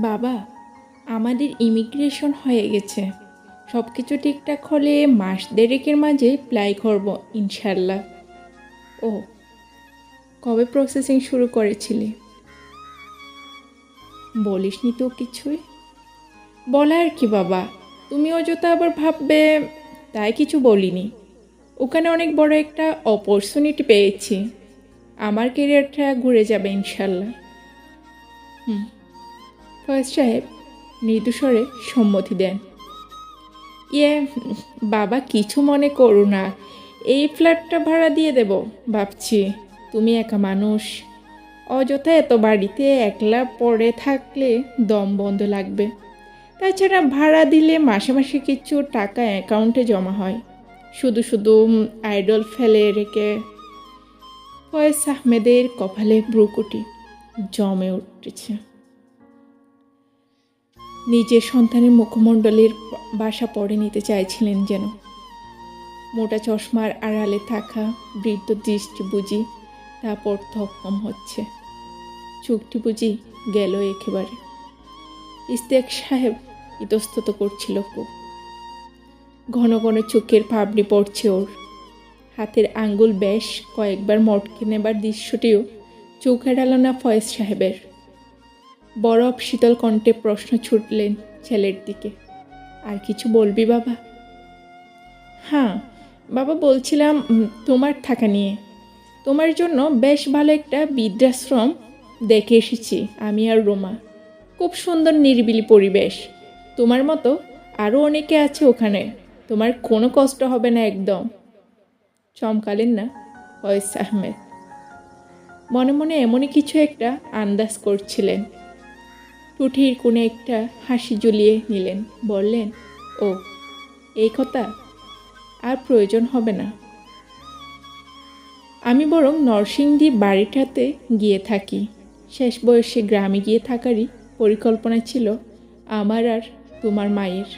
বাবা, আমাদের ইমিগ্রেশন হয়ে গেছে। সব কিছু ঠিকঠাক হলে মাস দেড়েকের মাঝে প্লাই করব, ইনশাল্লাহ। ও, কবে প্রসেসিং শুরু করেছিলি? বলিসনি তো কিছুই। বলার কি বাবা, তুমি অযথা আবার ভাববে, তাই কিছু বলিনি। ওখানে অনেক বড় একটা অপরচুনিটি পেয়েছি। আমার কেরিয়ারটা ঘুরে যাবে, ইনশাল্লাহ। হুম। ফয়েজ সাহেব মৃদুস্বরে সম্মতি দেন। ইয়ে বাবা কিছু মনে করো না। এই ফ্ল্যাটটা ভাড়া দিয়ে দেব, ভাবছি। তুমি একা মানুষ। অযথা এত বাড়িতে একলা পড়ে থাকলে দম বন্ধ লাগবে। তাছাড়া ভাড়া দিলে মাসে মাসে কিছু টাকা অ্যাকাউন্টে জমা হয়। শুধু শুধু আইডল ফেলে রেখে ফয়েজ আহমেদের কপালে ব্রুকুটি জমে উঠেছে। নিজের সন্তানের মুখমণ্ডলের বাসা পড়ে নিতে চাইছিলেন যেন। মোটা চশমার আড়ালে থাকা বৃদ্ধ দৃষ্টি বুঝি তারপর থকম হচ্ছে। চোখটি বুঝি গেল একেবারে। ইস্তেক সাহেব ইতস্তত করছিল খুব। ঘন ঘন চোখের পাবড়ি পড়ছে ওর। হাতের আঙ্গুল বেশ কয়েকবার মটকে নেবার দৃশ্যটিও চোখ এড়াল না ফয়েজ সাহেবের। বরফ শীতল কণ্ঠে প্রশ্ন ছুটলেন ছেলের দিকে। আর কিছু বলবি বাবা? হ্যাঁ বাবা বলছিলাম তোমার থাকা নিয়ে। তোমার জন্য বেশ ভালো একটা বৃদ্ধাশ্রম দেখে এসেছি, আমি আর রোমা। খুব সুন্দর নিরিবিলি পরিবেশ। তোমার মতো আরও অনেকে আছে ওখানে। তোমার কোনো কষ্ট হবে না একদম। চমকালেন না? ফয়েজ আহমেদ মনে মনে এমনই কিছু একটা আন্দাজ করছিলেন। টুঠির কোণে একটা হাসি ঝুলিয়ে নিলেন, বললেন, ও, এই কথা আর প্রয়োজন হবে না। আমি বরং নরসিংদী বাড়িটাতে গিয়ে থাকি। শেষ বয়সে গ্রামে গিয়ে থাকারই পরিকল্পনা ছিল আমার আর তোমার মায়ের।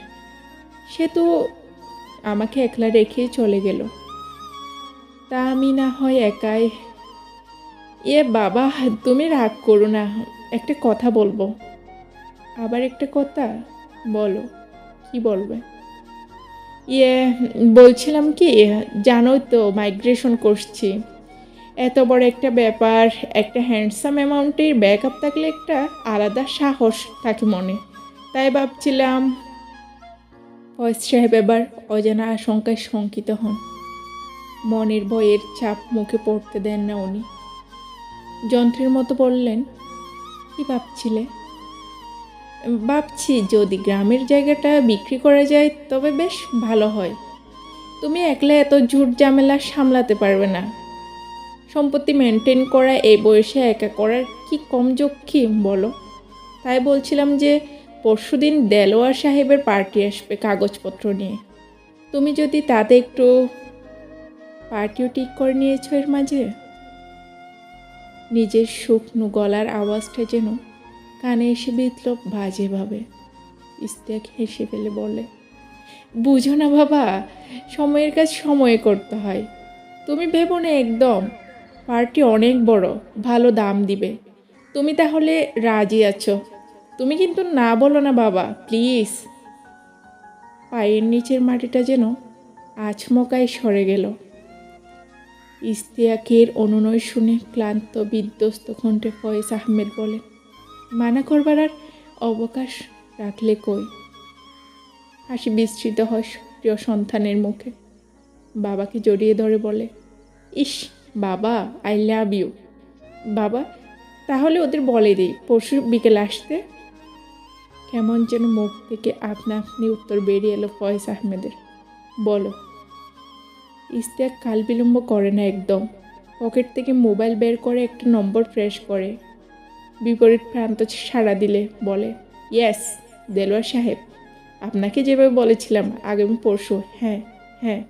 সে তো আমাকে একলা রেখে চলে গেল। তা আমি না হয় একাই এ বাবা, তুমি রাগ করো না, একটা কথা বলব। আবার একটা কথা? বলো, কি বলবে? ইয়ে বলছিলাম কি, জানোই তো মাইগ্রেশন করছি। এত বড় একটা ব্যাপার, একটা হ্যান্ডসাম অ্যামাউন্টের ব্যাকআপ থাকলে একটা আলাদা সাহস থাকে মনে। তাই ভাবছিলাম, ফয়েজ সাহেব এবার অজানা আশঙ্কায় শঙ্কিত হন। মনের ভয়ের চাপ মুখে পড়তে দেন না উনি। যন্ত্রের মতো বললেন, কি ভাবছিলে? ভাবছি যদি গ্রামের জায়গাটা বিক্রি করা যায়, তবে বেশ ভালো হয়। তুমি একলা এত ঝুট ঝামেলা সামলাতে পারবে না। সম্পত্তি মেনটেন করা এই বয়সে একা করার কি কম যক্ষী, বলো। তাই বলছিলাম যে পরশুদিন দেলোয়ার সাহেবের পার্টি আসবে কাগজপত্র নিয়ে। তুমি যদি তাতে একটু পার্টিও ঠিক করে নিয়েছো এর মাঝে? নিজের শুকনো গলার আওয়াজটা যেন কানে এসে বিতল বাজেভাবে ইস্তেক হেসে ফেলে বলে, বুঝো না বাবা, সময়ের কাজ সময়ে করতে হয়। তুমি ভেবো না একদম, পার্টি অনেক বড়, ভালো দাম দিবে। তুমি তাহলে রাজি আছো। তুমি কিন্তু না বলো না বাবা, প্লিজ। পায়ের নিচের মাটিটা যেন আচমকায় সরে গেল। ইস্তিয়াকের অনুনয় শুনে ক্লান্ত বিধ্বস্ত কণ্ঠে ফয়েজ আহমেদ বলেন মানা করবার আর অবকাশ রাখলে কই? হাসি বিস্তৃত হয় প্রিয় সন্তানের মুখে। বাবাকে জড়িয়ে ধরে বলে, ইস, বাবা আই লাভ ইউ বাবা, তাহলে ওদের বলে দিই, পরশু বিকেল আসতে? কেমন যেন মুখ থেকে আপনা আপনি উত্তর বেরিয়ে এলো ফয়েজ আহমেদের। বলো। ইস্তিয়াক কাল বিলম্ব করে না একদম। পকেট থেকে মোবাইল বের করে একটা নম্বর প্রেস করে। বিপরীত প্রান্ত সাড়া দিলে বলে, ইয়েস, দেলোয়ার সাহেব, আপনাকে যেভাবে বলেছিলাম আগামী পরশু হ্যাঁ হ্যাঁ।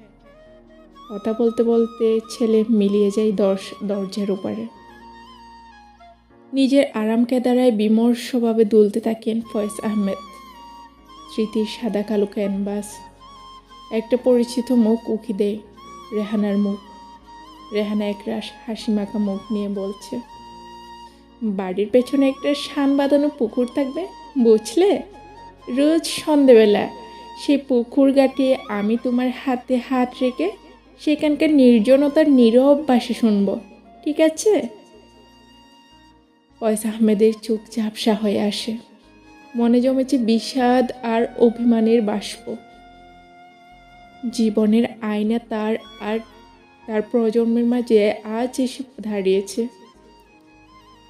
কথা বলতে বলতে ছেলে মিলিয়ে যায় দর্শ দরজার ওপারে নিজের আরাম কেদারায় বিমর্ষভাবে দুলতে থাকেন ফয়েজ আহমেদ। স্মৃতির সাদা কালো ক্যানভাস, একটা পরিচিত মুখ উকি দেয় রেহানার মুখ। রেহানা একরাশ হাসি মাখা মুখ নিয়ে বলছে বাড়ির পেছনে একটা শান বাঁধানো পুকুর থাকবে, বুঝলে? রোজ সন্ধেবেলা সে পুকুর ঘাটে আমি তোমার হাতে হাত রেখে সেখানকার নির্জনতার নীরব বাসে শুনব, ঠিক আছে? পয়সা আহমেদের চোখ ঝাপসা হয়ে আসে। মনে জমেছে বিষাদ আর অভিমানের বাষ্প। জীবনের আয়না তার আর তার প্রজন্মের মাঝে আজ এসে দাঁড়িয়েছে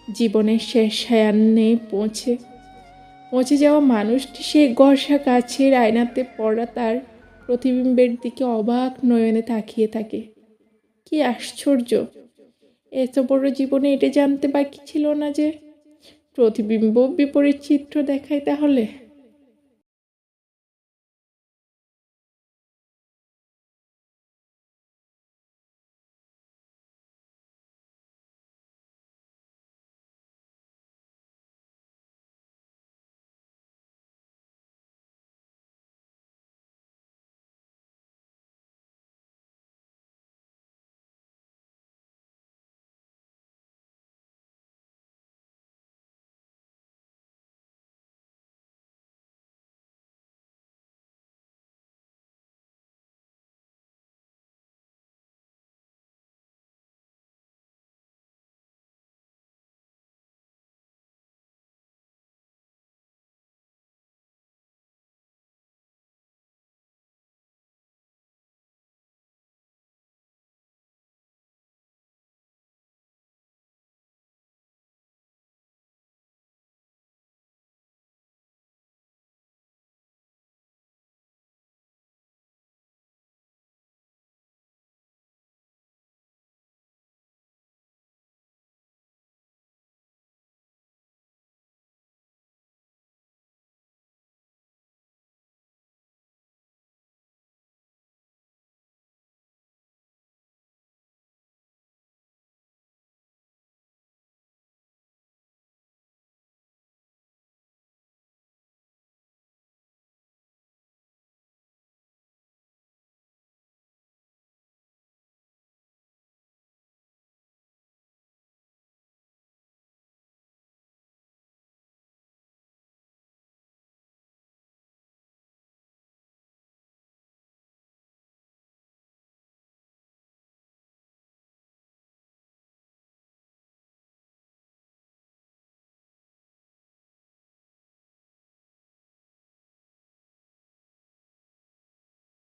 জীবনের শেষ সায়ান্নে পৌঁছে পৌঁছে যাওয়া মানুষটি সেই গর্ষা কাছের আয়নাতে পড়া তার প্রতিবিম্বের দিকে অবাক নয়নে তাকিয়ে থাকে। কি আশ্চর্য! এত বড় জীবনে এটা জানতে বাকি ছিল না যে প্রতিবিম্ব বিপরীত চিত্র দেখায় তাহলে?